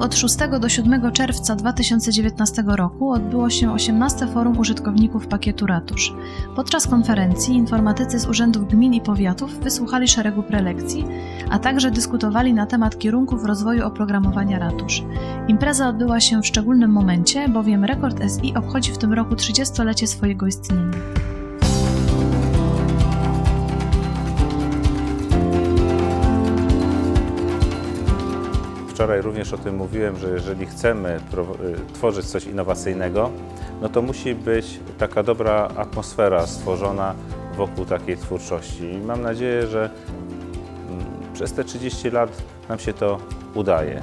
Od 6 do 7 czerwca 2019 roku odbyło się 18 Forum Użytkowników Pakietu Ratusz. Podczas konferencji informatycy z urzędów gmin i powiatów wysłuchali szeregu prelekcji, a także dyskutowali na temat kierunków rozwoju oprogramowania ratusz. Impreza odbyła się w szczególnym momencie, bowiem Rekord SI obchodzi w tym roku 30-lecie swojego istnienia. Wczoraj również o tym mówiłem, że jeżeli chcemy y, tworzyć coś innowacyjnego, no to musi być taka dobra atmosfera stworzona wokół takiej twórczości. I mam nadzieję, że mm, przez te 30 lat nam się to udaje.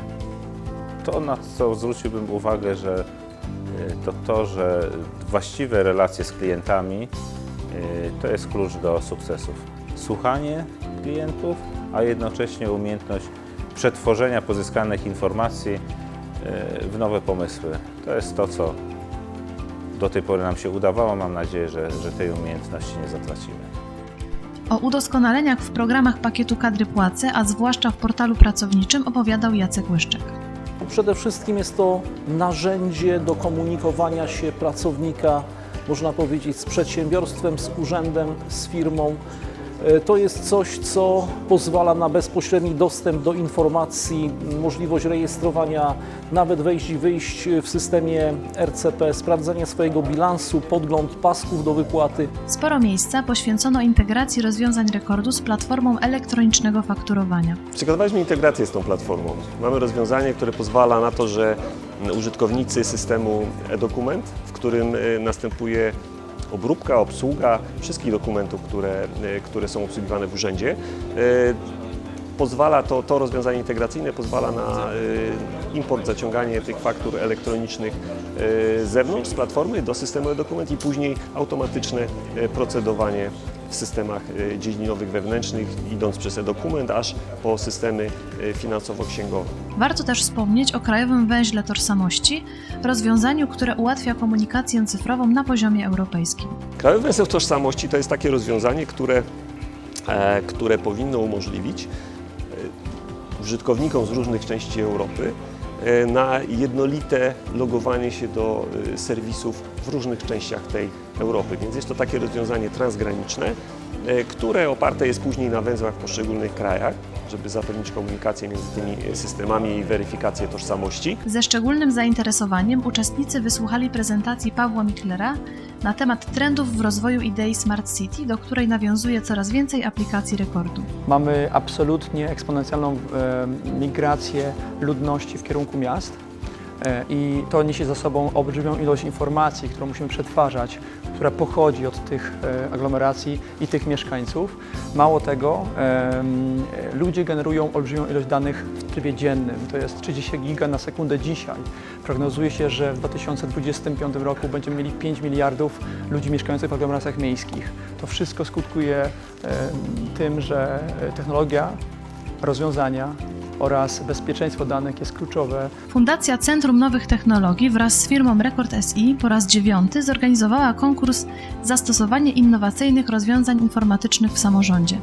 To, na co zwróciłbym uwagę, że y, to to, że właściwe relacje z klientami y, to jest klucz do sukcesów. Słuchanie klientów, a jednocześnie umiejętność przetworzenia pozyskanych informacji y, w nowe pomysły. To jest to, co do tej pory nam się udawało. Mam nadzieję, że, że tej umiejętności nie zatracimy. O udoskonaleniach w programach pakietu kadry płace, a zwłaszcza w portalu pracowniczym opowiadał Jacek Łyszczyk. Przede wszystkim jest to narzędzie do komunikowania się pracownika, można powiedzieć, z przedsiębiorstwem, z urzędem, z firmą. E, To jest coś, co pozwala na bezpośredni dostęp do informacji, możliwość rejestrowania, nawet wejść i wyjść w systemie RCP, sprawdzenie swojego bilansu, podgląd pasków do wypłaty. Sporo miejsca poświęcono integracji rozwiązań rekordu z platformą elektronicznego fakturowania. Przygotowaliśmy integrację z tą platformą. Mamy rozwiązanie, które pozwala na to, że użytkownicy systemu e-dokument, w którym e, następuje obróbka, obsługa wszystkich dokumentów, które, e, które są obsługiwane w urzędzie, e, pozwala to, to rozwiązanie integracyjne pozwala na e, import, zaciąganie tych faktur elektronicznych z zewnątrz, z platformy do systemu e-dokument i później automatyczne procedowanie w systemach e, dziedzinowych wewnętrznych, idąc przez e-dokument aż po systemy e, finansowo-księgowe. Warto też wspomnieć o Krajowym Węźle Tożsamości, rozwiązaniu, które ułatwia komunikację cyfrową na poziomie europejskim. Krajowy Węzeł Tożsamości to jest takie rozwiązanie, które, e, które powinno umożliwić użytkownikom z różnych części Europy na jednolite logowanie się do serwisów w różnych częściach tej Europy. Więc jest to takie rozwiązanie transgraniczne, e, które oparte jest później na węzłach w poszczególnych krajach, żeby zapewnić komunikację między tymi systemami i weryfikację tożsamości. Ze szczególnym zainteresowaniem uczestnicy wysłuchali prezentacji Pawła Michlera na temat trendów w rozwoju idei Smart City, do której nawiązuje coraz więcej aplikacji rekordu. Mamy absolutnie eksponencjalną e, migrację ludności w kierunku miast e, i to niesie za sobą olbrzymią ilość informacji, którą musimy przetwarzać, która pochodzi od tych e, aglomeracji i tych mieszkańców. Mało tego, e, ludzie generują olbrzymią ilość danych w trybie dziennym, to jest 30 giga na sekundę dzisiaj. Prognozuje się, że w 2025 roku będziemy mieli 5 miliardów ludzi mieszkających w aglomeracjach miejskich. To wszystko skutkuje e, tym, że e, technologia, rozwiązania oraz bezpieczeństwo danych jest kluczowe Fundacja Centrum Nowych Technologii wraz z firmą Rekord SI po raz dziewiąty zorganizowała konkurs Zastosowanie innowacyjnych rozwiązań informatycznych w samorządzie,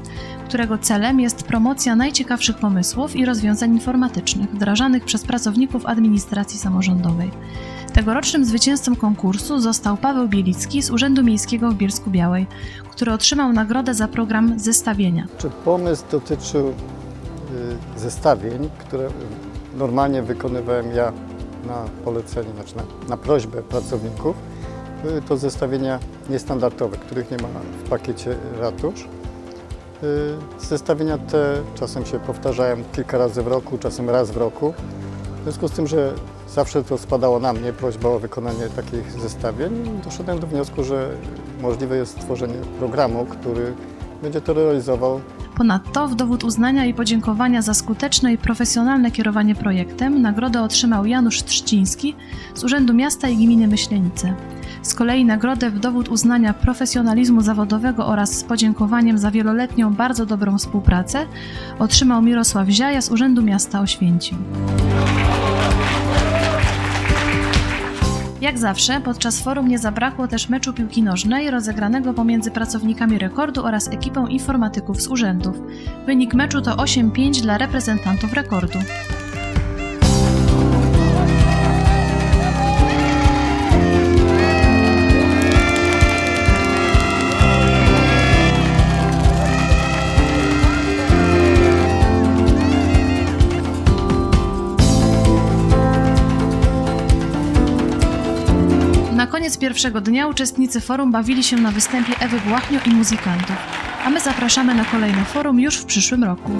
którego celem jest promocja najciekawszych pomysłów i rozwiązań informatycznych wdrażanych przez pracowników administracji samorządowej. Tegorocznym zwycięzcą konkursu został Paweł Bielicki z Urzędu Miejskiego w Bielsku Białej, który otrzymał nagrodę za program zestawienia. Czy pomysł dotyczył zestawień, które normalnie wykonywałem ja na polecenie, znaczy na, na prośbę pracowników. Były to zestawienia niestandardowe, których nie ma w pakiecie ratusz. Y, Zestawienia te czasem się powtarzają kilka razy w roku, czasem raz w roku. W związku z tym, że zawsze to spadało na mnie prośba o wykonanie takich zestawień, doszedłem do wniosku, że możliwe jest stworzenie programu, który będzie to realizował Ponadto w dowód uznania i podziękowania za skuteczne i profesjonalne kierowanie projektem nagrodę otrzymał Janusz Trzciński z Urzędu Miasta i Gminy Myślenice. Z kolei nagrodę w dowód uznania profesjonalizmu zawodowego oraz z podziękowaniem za wieloletnią bardzo dobrą współpracę otrzymał Mirosław Ziaja z Urzędu Miasta Oświęcim. Jak zawsze, podczas forum nie zabrakło też meczu piłki nożnej rozegranego pomiędzy pracownikami rekordu oraz ekipą informatyków z urzędów. Wynik meczu to 8-5 dla reprezentantów rekordu. Pierwszego dnia uczestnicy forum bawili się na występie Ewy Błachnio i muzykantów, a my zapraszamy na kolejne forum już w przyszłym roku.